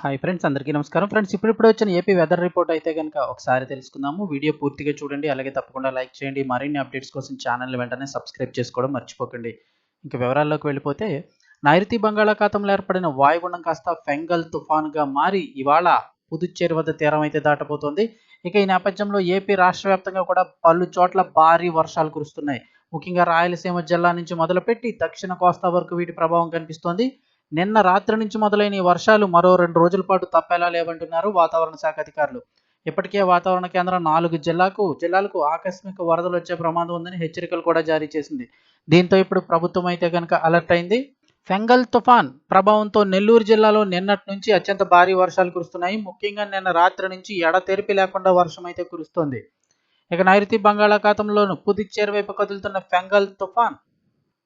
Hi friends అందరికీ నమస్కారం. Friends ఇప్పుడిప్పుడు వచ్చిన ఏపీ వెదర్ రిపోర్ట్ అయితే కనుక ఒకసారి తెలుసుకుందాము. వీడియో పూర్తిగా చూడండి అలాగే తప్పకుండా లైక్ చేయండి. మరిన్ని అప్డేట్స్ కోసం ఛానల్ వెంటనే సబ్స్క్రైబ్ చేసుకోవడం మర్చిపోకండి. ఇంకా వివరాల్లోకి వెళ్ళిపోతే నైరుతి బంగాళాఖాతంలో ఏర్పడిన వాయుగుండం కాస్త ఫెంగల్ తుఫాన్గా మారి ఇవాళ పుదుచ్చేరి వద్ద తీరం అయితే దాటబోతోంది. ఇక ఈ నేపథ్యంలో ఏపీ రాష్ట్ర వ్యాప్తంగా కూడా పలు చోట్ల భారీ వర్షాలు కురుస్తున్నాయి. ముఖ్యంగా రాయలసీమ జిల్లా నుంచి మొదలుపెట్టి దక్షిణ కోస్తా వరకు వీటి ప్రభావం కనిపిస్తోంది. నిన్న రాత్రి నుంచి మొదలైన ఈ వర్షాలు మరో రెండు రోజుల పాటు తప్పేలా లేవంటున్నారు వాతావరణ శాఖ అధికారులు. ఇప్పటికే వాతావరణ కేంద్రం నాలుగు జిల్లాకు జిల్లాలకు ఆకస్మిక వరదలు వచ్చే ప్రమాదం ఉందని హెచ్చరికలు కూడా జారీ చేసింది. దీంతో ఇప్పుడు ప్రభుత్వం అయితే కనుక అలర్ట్ అయింది. ఫెంగల్ తుఫాన్ ప్రభావంతో నెల్లూరు జిల్లాలో నిన్నటి నుంచి అత్యంత భారీ వర్షాలు కురుస్తున్నాయి. ముఖ్యంగా నిన్న రాత్రి నుంచి ఎడతెరిపి లేకుండా వర్షం అయితే కురుస్తోంది. ఇక నైరుతి బంగాళాఖాతంలోను పుదుచ్చేరి వైపు కదులుతున్న ఫెంగల్ తుఫాన్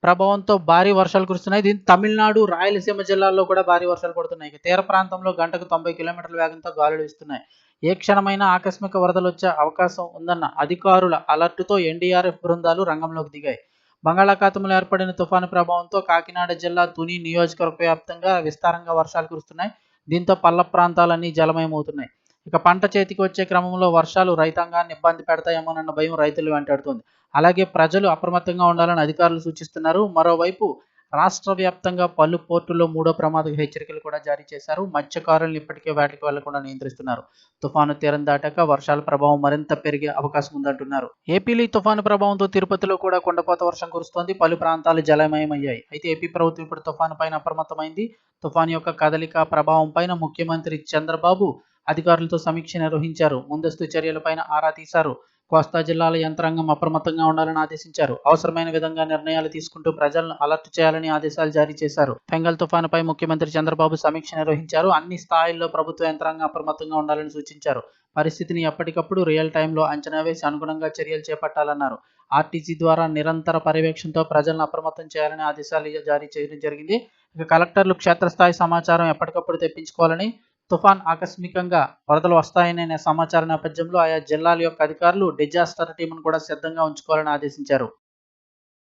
ప్రభావంతో భారీ వర్షాలు కురుస్తున్నాయి. దీని తమిళనాడు రాయలసీమ జిల్లాల్లో కూడా భారీ వర్షాలు పడుతున్నాయి. తీర ప్రాంతంలో గంటకు తొంభై కిలోమీటర్ల వేగంతో గాలులు ఇస్తున్నాయి ఏ క్షణమైనా ఆకస్మిక వరదలు వచ్చే అవకాశం ఉందన్న అధికారుల అలర్టుతో ఎన్డీఆర్ఎఫ్ బృందాలు రంగంలోకి దిగాయి. బంగాళాఖాతంలో ఏర్పడిన తుఫాను ప్రభావంతో కాకినాడ జిల్లా తుని నియోజకవర్గ వ్యాప్తంగా విస్తారంగా వర్షాలు కురుస్తున్నాయి. దీంతో పల్ల ప్రాంతాలన్నీ జలమయమవుతున్నాయి. ఇక పంట చేతికి వచ్చే క్రమంలో వర్షాలు రైతాంగాన్ని ఇబ్బంది పెడతాయేమోనన్న భయం రైతులు వెంటాడుతుంది. అలాగే ప్రజలు అప్రమత్తంగా ఉండాలని అధికారులు సూచిస్తున్నారు. మరోవైపు రాష్ట్ర వ్యాప్తంగా పలు పోర్టుల్లో మూడో ప్రమాద హెచ్చరికలు కూడా జారీ చేశారు. మత్స్యకారులను ఇప్పటికే వేటకి వెళ్ళకుండా నియంత్రిస్తున్నారు. తుఫాను తీరం దాటాక వర్షాల ప్రభావం మరింత పెరిగే అవకాశం ఉందంటున్నారు. ఏపీలో ఈ తుఫాను ప్రభావంతో తిరుపతిలో కూడా కొండపోత వర్షం కురుస్తోంది. పలు ప్రాంతాలు జలమయమయ్యాయి. అయితే ఏపీ ప్రభుత్వం ఇప్పుడు తుఫాను పైన అప్రమత్తమైంది. తుఫాను యొక్క కదలిక ప్రభావం పైన ముఖ్యమంత్రి చంద్రబాబు అధికారులతో సమీక్ష నిర్వహించారు. ముందస్తు చర్యలపైన ఆరా తీశారు. కోస్తా జిల్లాల యంత్రాంగం అప్రమత్తంగా ఉండాలని ఆదేశించారు. అవసరమైన విధంగా నిర్ణయాలు తీసుకుంటూ ప్రజలను అలర్ట్ చేయాలని ఆదేశాలు జారీ చేశారు. ఫెంగల్ తుఫానుపై ముఖ్యమంత్రి చంద్రబాబు సమీక్ష నిర్వహించారు. అన్ని స్థాయిల్లో ప్రభుత్వ యంత్రాంగం అప్రమత్తంగా ఉండాలని సూచించారు. పరిస్థితిని ఎప్పటికప్పుడు రియల్ టైంలో అంచనా వేసి అనుగుణంగా చర్యలు చేపట్టాలన్నారు. ఆర్టీసీ ద్వారా నిరంతర పర్యవేక్షణతో ప్రజలను అప్రమత్తం చేయాలని ఆదేశాలు జారీ చేయడం జరిగింది. ఇక కలెక్టర్లు క్షేత్రస్థాయి సమాచారం ఎప్పటికప్పుడు తెప్పించుకోవాలని తుఫాన్ ఆకస్మికంగా వరదలు వస్తాయనే సమాచారం నేపథ్యంలో ఆయా జిల్లాల యొక్క అధికారులు డిజాస్టర్ టీంను కూడా సిద్ధంగా ఉంచుకోవాలని ఆదేశించారు.